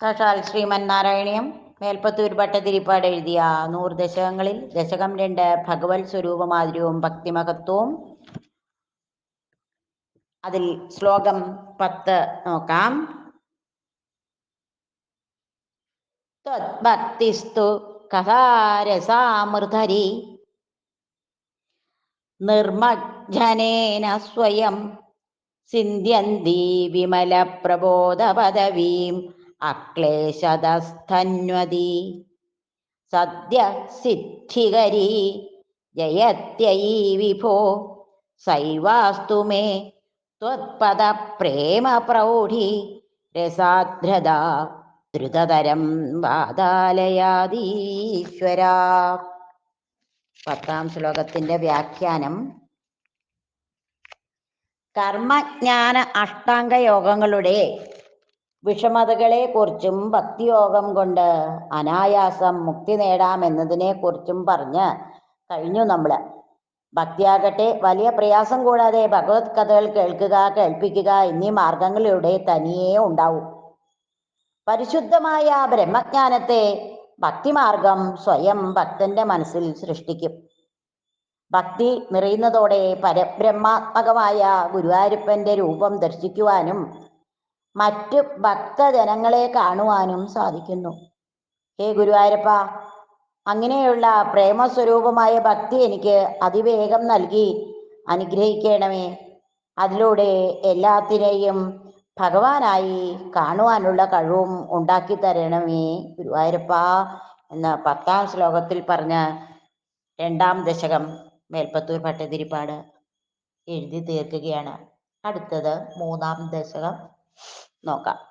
സാക്ഷാൽ ശ്രീമൻ നാരായണീയം മേൽപ്പത്തൂർ ഭട്ടതിരിപ്പാട് എഴുതിയ നൂറ് ദശകങ്ങളിൽ ദശകം രണ്ട് ഭഗവത് സ്വരൂപമാതിരിയും ഭക്തിമഹത്വവും. അതിൽ ശ്ലോകം പത്ത് നോക്കാം. ഭക്തിസ്തു കഥാരസാമൃതരി നിർമജ്ജനേന സ്വയം സിന്ധ്യന്തി വിമലപ്രബോധപദവീം അക്ലേശതസ്ഥന്വതി സദ്യ സിദ്ധികരി ജയത്യൈ വിഭോ. സൈവാസ്തു മേ ത്വത്പദ പ്രേമ പ്രൗഢി രസാദ്രത ദ്രുതതരം വാതാലയാദീശ്വര പത്താം ശ്ലോകത്തിന്റെ വ്യാഖ്യാനം. കർമ്മജ്ഞാന അഷ്ടാംഗ യോഗങ്ങളുടെ വിഷമതകളെ കുറിച്ചും ഭക്തിയോഗം കൊണ്ട് അനായാസം മുക്തി നേടാം എന്നതിനെ കുറിച്ചും പറഞ്ഞ് കഴിഞ്ഞു നമ്മൾ ഭക്തിയാകട്ടെ വലിയ പ്രയാസം കൂടാതെ ഭഗവത് കഥകൾ കേൾക്കുക കേൾപ്പിക്കുക എന്നീ മാർഗങ്ങളിലൂടെ തനിയേ ഉണ്ടാവും. പരിശുദ്ധമായ ബ്രഹ്മജ്ഞാനത്തെ ഭക്തിമാർഗം സ്വയം ഭക്തന്റെ മനസ്സിൽ സൃഷ്ടിക്കും. ഭക്തി നിറയുന്നതോടെ പരബ്രഹ്മാത്മകമായ ഗുരുവായൂരപ്പന്റെ രൂപം ദർശിക്കുവാനും മറ്റു ഭക്തജനങ്ങളെ കാണുവാനും സാധിക്കുന്നു. ഹേ ഗുരുവായൂരപ്പ അങ്ങനെയുള്ള പ്രേമസ്വരൂപമായ ഭക്തി എനിക്ക് അതിവേഗം നൽകി അനുഗ്രഹിക്കണമേ. അതിലൂടെ എല്ലാത്തിനെയും ഭഗവാനായി കാണുവാനുള്ള കഴിവും ഉണ്ടാക്കി തരണമേ ഗുരുവായൂരപ്പ എന്ന പത്താം ശ്ലോകത്തിൽ പറഞ്ഞ രണ്ടാം ദശകം മേൽപ്പത്തൂർ ഭട്ടതിരിപ്പാട് എഴുതി തീർക്കുകയാണ്. അടുത്തത് മൂന്നാം ദശകം. നോക്കാം.